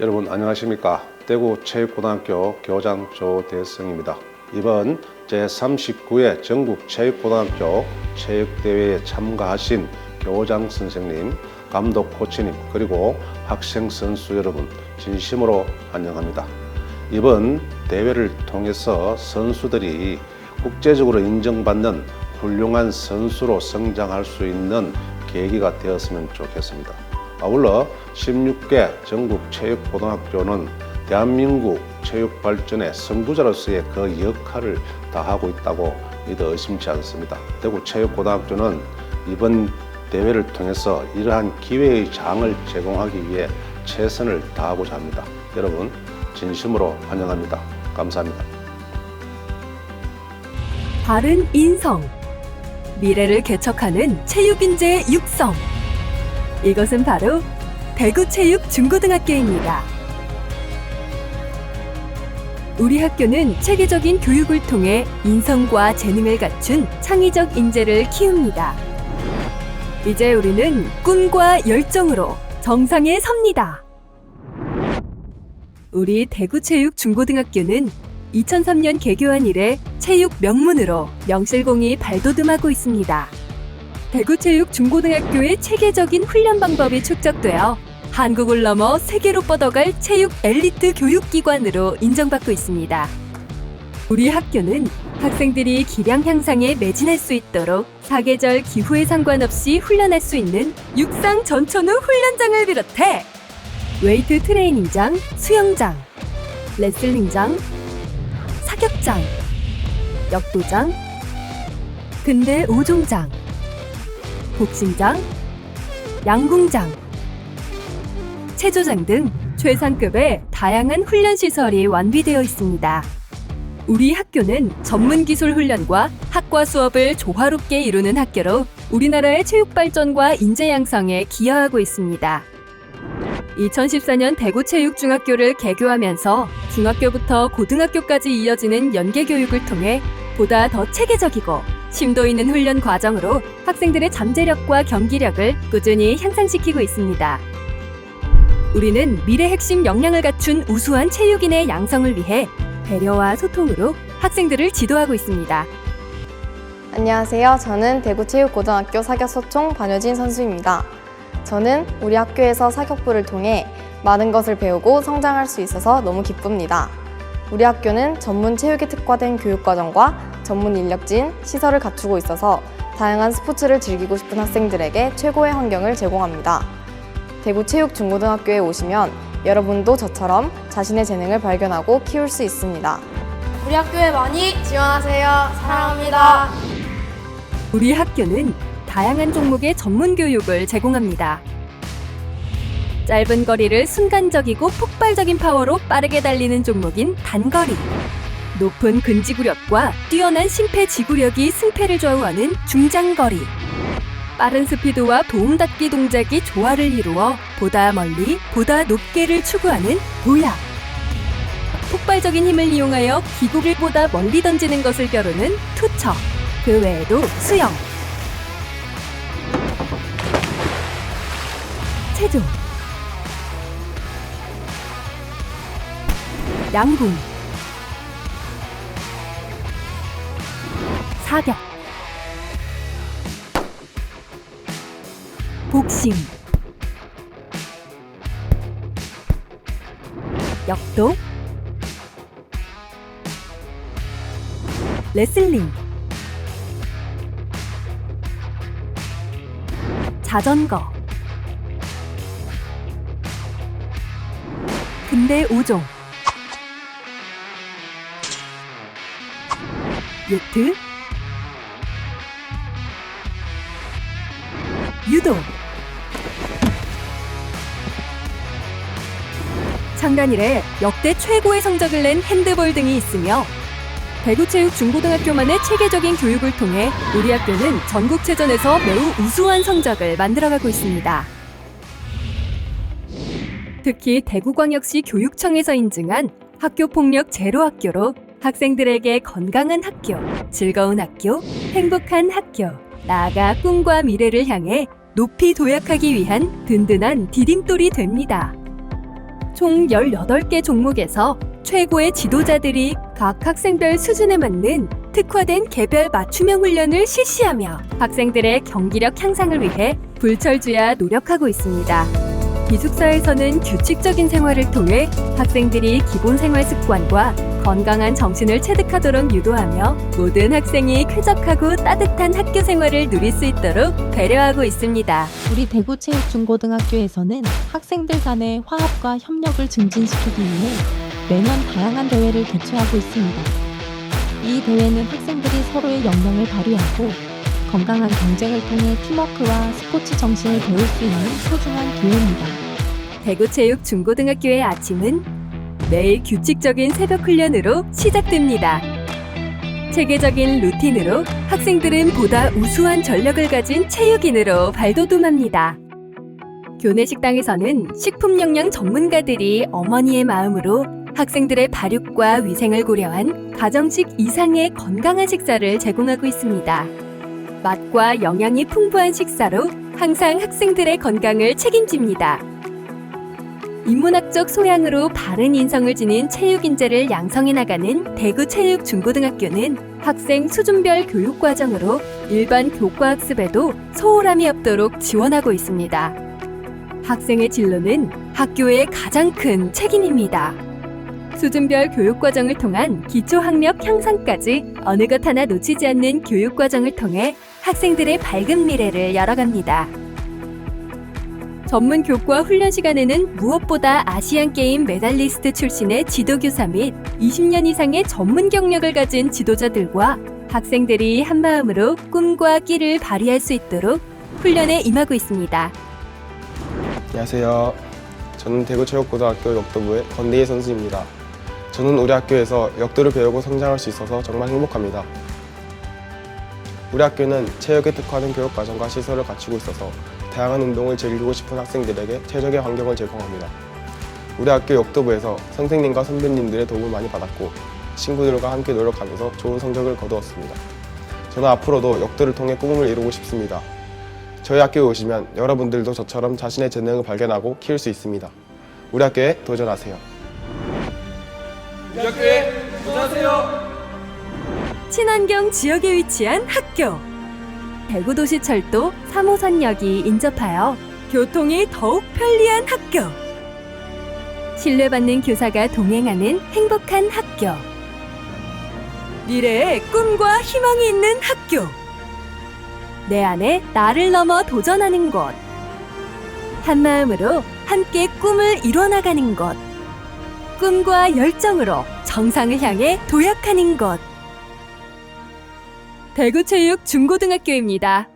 여러분 안녕하십니까? 대구 체육고등학교 교장 조대성입니다. 이번 제39회 전국 체육고등학교 체육대회에 참가하신 교장 선생님 감독 코치님 그리고 학생 선수 여러분 진심으로 환영합니다. 이번 대회를 통해서 선수들이 국제적으로 인정받는 훌륭한 선수로 성장할 수 있는 계기가 되었으면 좋겠습니다. 아울러 16개 전국 체육고등학교는 대한민국 체육 발전의 선구자로서의 그 역할을 다하고 있다고 믿어 의심치 않습니다. 대구 체육고등학교는 이번 대회를 통해서 이러한 기회의 장을 제공하기 위해 최선을 다하고자 합니다. 여러분 진심으로 환영합니다. 감사합니다. 바른 인성. 미래를 개척하는 체육인재 육성. 이것은 바로 대구체육중고등학교입니다. 우리 학교는 체계적인 교육을 통해 인성과 재능을 갖춘 창의적 인재를 키웁니다. 이제 우리는 꿈과 열정으로 정상에 섭니다. 우리 대구체육중고등학교는 2003년 개교한 이래 체육 명문으로 명실공히 발돋움하고 있습니다. 대구체육 중고등학교의 체계적인 훈련 방법이 축적되어 한국을 넘어 세계로 뻗어갈 체육 엘리트 교육기관으로 인정받고 있습니다. 우리 학교는 학생들이 기량 향상에 매진할 수 있도록 사계절 기후에 상관없이 훈련할 수 있는 육상 전천후 훈련장을 비롯해 웨이트 트레이닝장, 수영장, 레슬링장, 사격장, 역도장, 근대 5종장, 복싱장, 양궁장, 체조장 등 최상급의 다양한 훈련 시설이 완비되어 있습니다. 우리 학교는 전문 기술 훈련과 학과 수업을 조화롭게 이루는 학교로 우리나라의 체육 발전과 인재 양성에 기여하고 있습니다. 2014년 대구체육중학교를 개교하면서 중학교부터 고등학교까지 이어지는 연계 교육을 통해 보다 더 체계적이고 심도 있는 훈련 과정으로 학생들의 잠재력과 경기력을 꾸준히 향상시키고 있습니다. 우리는 미래 핵심 역량을 갖춘 우수한 체육인의 양성을 위해 배려와 소통으로 학생들을 지도하고 있습니다. 안녕하세요. 저는 대구체육고등학교 사격소총 반효진 선수입니다. 저는 우리 학교에서 사격부를 통해 많은 것을 배우고 성장할 수 있어서 너무 기쁩니다. 우리 학교는 전문 체육에 특화된 교육과정과 전문 인력진, 시설을 갖추고 있어서 다양한 스포츠를 즐기고 싶은 학생들에게 최고의 환경을 제공합니다. 대구체육중고등학교에 오시면 여러분도 저처럼 자신의 재능을 발견하고 키울 수 있습니다. 우리 학교에 많이 지원하세요. 사랑합니다. 우리 학교는 다양한 종목의 전문 교육을 제공합니다. 짧은 거리를 순간적이고 폭발적인 파워로 빠르게 달리는 종목인 단거리. 높은 근지구력과 뛰어난 심폐지구력이 승패를 좌우하는 중장거리. 빠른 스피드와 도움닫기 동작이 조화를 이루어 보다 멀리, 보다 높게를 추구하는 도약. 폭발적인 힘을 이용하여 기구를 보다 멀리 던지는 것을 겨루는 투척. 그 외에도 수영, 체조, 양궁, 사격, 복싱, 역도, 레슬링, 자전거, 근대 5종, 요트, 유도, 창단 이래 역대 최고의 성적을 낸 핸드볼 등이 있으며 대구체육 중고등학교만의 체계적인 교육을 통해 우리 학교는 전국체전에서 매우 우수한 성적을 만들어가고 있습니다. 특히 대구광역시 교육청에서 인증한 학교폭력 제로 학교로 학생들에게 건강한 학교, 즐거운 학교, 행복한 학교, 나아가 꿈과 미래를 향해 높이 도약하기 위한 든든한 디딤돌이 됩니다. 총 18개 종목에서 최고의 지도자들이 각 학생별 수준에 맞는 특화된 개별 맞춤형 훈련을 실시하며 학생들의 경기력 향상을 위해 불철주야 노력하고 있습니다. 기숙사에서는 규칙적인 생활을 통해 학생들이 기본 생활 습관과 건강한 정신을 체득하도록 유도하며 모든 학생이 쾌적하고 따뜻한 학교 생활을 누릴 수 있도록 배려하고 있습니다. 우리 대구체육중고등학교에서는 학생들 간의 화합과 협력을 증진시키기 위해 매년 다양한 대회를 개최하고 있습니다. 이 대회는 학생들이 서로의 역량을 발휘하고 건강한 경쟁을 통해 팀워크와 스포츠 정신을 배울 수 있는 소중한 기회입니다. 대구체육 중고등학교의 아침은 매일 규칙적인 새벽 훈련으로 시작됩니다. 체계적인 루틴으로 학생들은 보다 우수한 전력을 가진 체육인으로 발돋움합니다. 교내 식당에서는 식품 영양 전문가들이 어머니의 마음으로 학생들의 발육과 위생을 고려한 가정식 이상의 건강한 식사를 제공하고 있습니다. 맛과 영양이 풍부한 식사로 항상 학생들의 건강을 책임집니다. 인문학적 소양으로 바른 인성을 지닌 체육 인재를 양성해 나가는 대구 체육 중고등학교는 학생 수준별 교육 과정으로 일반 교과 학습에도 소홀함이 없도록 지원하고 있습니다. 학생의 진로는 학교의 가장 큰 책임입니다. 수준별 교육 과정을 통한 기초 학력 향상까지 어느 것 하나 놓치지 않는 교육 과정을 통해 학생들의 밝은 미래를 열어갑니다. 전문 교과 훈련 시간에는 무엇보다 아시안 게임 메달리스트 출신의 지도교사 및 20년 이상의 전문 경력을 가진 지도자들과 학생들이 한마음으로 꿈과 끼를 발휘할 수 있도록 훈련에 임하고 있습니다. 안녕하세요. 저는 대구체육고등학교 역도부의 권대희 선수입니다. 저는 우리 학교에서 역도를 배우고 성장할 수 있어서 정말 행복합니다. 우리 학교는 체육에 특화된 교육과정과 시설을 갖추고 있어서 다양한 운동을 즐기고 싶은 학생들에게 최적의 환경을 제공합니다. 우리 학교 역도부에서 선생님과 선배님들의 도움을 많이 받았고 친구들과 함께 노력하면서 좋은 성적을 거두었습니다. 저는 앞으로도 역도를 통해 꿈을 이루고 싶습니다. 저희 학교에 오시면 여러분들도 저처럼 자신의 재능을 발견하고 키울 수 있습니다. 우리 학교에 도전하세요. 친환경 지역에 위치한 학교. 대구도시철도 3호선역이 인접하여 교통이 더욱 편리한 학교. 신뢰받는 교사가 동행하는 행복한 학교. 미래에 꿈과 희망이 있는 학교. 내 안에 나를 넘어 도전하는 곳. 한 마음으로 함께 꿈을 이뤄나가는 곳. 꿈과 열정으로 정상을 향해 도약하는 곳. 대구체육 중고등학교입니다.